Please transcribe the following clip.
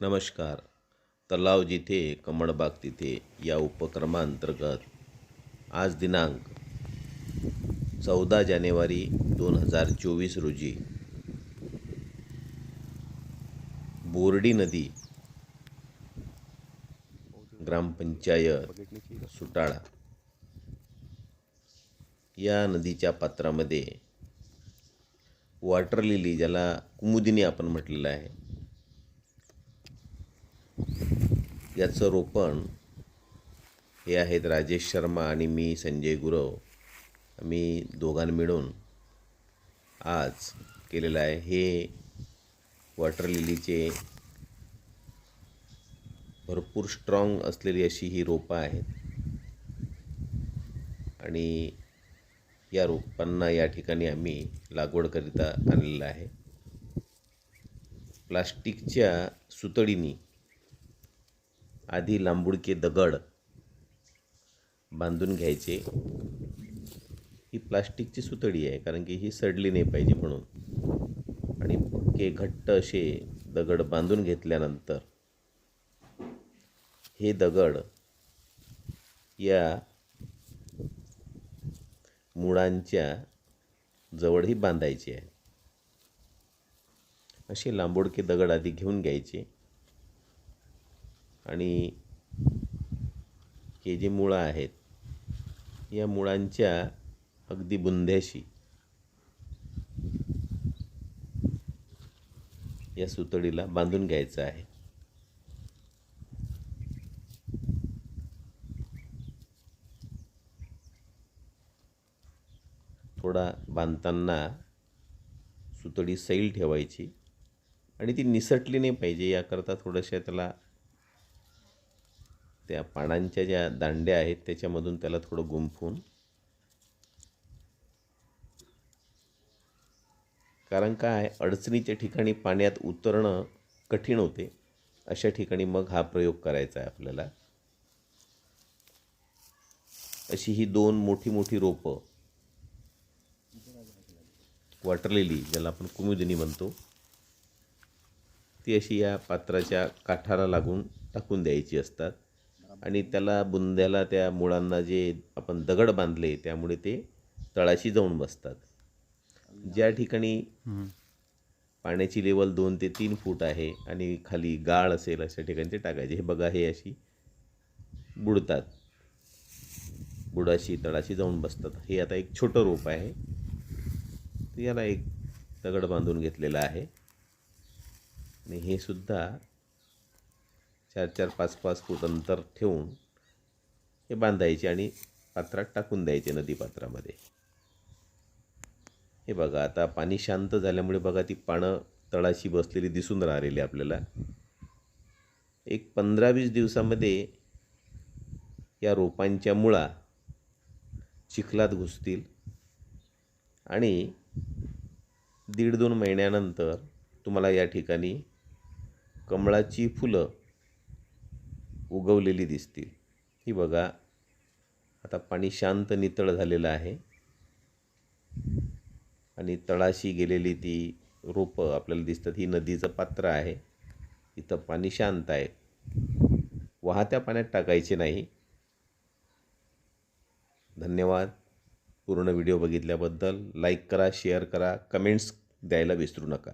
नमस्कार. तलाव जिथे कमळबाग तिथे या उपक्रमांतर्गत आज दिनांक चौदा जानेवारी दोन हजार चोवीस रोजी बोर्डी नदी ग्रामपंचायत सुटाळा या नदीच्या पात्रामध्ये वॉटर लिली ज्याला कुमुदिनी आपण म्हटलेलं आहे याचं रोपण हे आहेत राजेश शर्मा आणि मी संजय गुरव. आम्ही दोघां मिळून आज केलेलं आहे. हे वॉटर लिलीचे भरपूर स्ट्रॉंग असलेली अशी ही रोपं आहेत. आणि या रोपांना या ठिकाणी आम्ही लागवडकरिता आणलेलं आहे. प्लास्टिकच्या सुतडीनी आधी लांबुडके दगड बांधून घ्यायचे. ही प्लास्टिकची सुतळी आहे कारण की ही सडली नाही पाहिजे म्हणून. आणि पक्के घट्ट असे दगड बांधून घेतल्यानंतर हे दगड या मुळांच्या जवळही बांधायचे आहे. असे लांबोडके दगड आधी घेऊन घ्यायचे. आणि हे जे मुळं आहेत या मुळांच्या अगदी बुंध्याशी या सुतळीला बांधून घ्यायचं आहे. थोडा बांधताना सुतळी सैल ठेवायची आणि ती निसटली नाही पाहिजे याकरता थोडंशा त्याला त्या पानांच्या ज्या दांड्या आहेत त्याच्यामधून त्याला थोडं गुंफून. कारण काय अडचणीच्या ठिकाणी पाण्यात उतरणं कठीण होते. अशा ठिकाणी मग हा प्रयोग करायचा आहे आपल्याला. अशी ही दोन मोठी मोठी रोपं वाटरलेली ज्याला आपण कुमुदिनी म्हणतो ती अशी या पात्राच्या काठाला लागून टाकून द्यायची असतात. आणि त्याला बुंद्याला त्या मुळांना जे आपण दगड बांधले त्यामुळे ते तळाशी जाऊन बसतात. ज्या ठिकाणी पाण्याची लेवल दोन ते तीन फूट आहे आणि खाली गाळ असेल अशा ठिकाणी ते टाकायचे. हे बघा हे अशी बुडतात. बुडाशी तळाशी जाऊन बसतात. हे आता एक छोटं रोप आहे. याला एक दगड बांधून घेतलेला आहे. आणि हे सुद्धा चार चार पाच पाच फूट अंतर ठेवून हे बांधायचे आणि पात्रात टाकून द्यायचे नदीपात्रामध्ये हे बघा आता पाणी शांत झाल्यामुळे बघा ती पानं तळाशी बसलेली दिसून राहिलेली आपल्याला. एक पंधरा वीस दिवसामध्ये या रोपांच्या मुळा चिखलात घुसतील आणि दीड दोन महिन्यानंतर तुम्हाला या ठिकाणी कमळाची फुलं उगवलेली दिसतील. ही बघा आता पाणी शांत नितळ झालेलं आहे. आणि तळाशी गेलेली ती रोपं आपल्याला दिसतात. ही नदीचं पात्र आहे. इथं पाणी शांत आहे. वाहत्या पाण्यात टाकायचे नाही. धन्यवाद. पूर्ण व्हिडिओ बघितल्याबद्दल लाईक करा शेअर करा कमेंट्स द्यायला विसरू नका.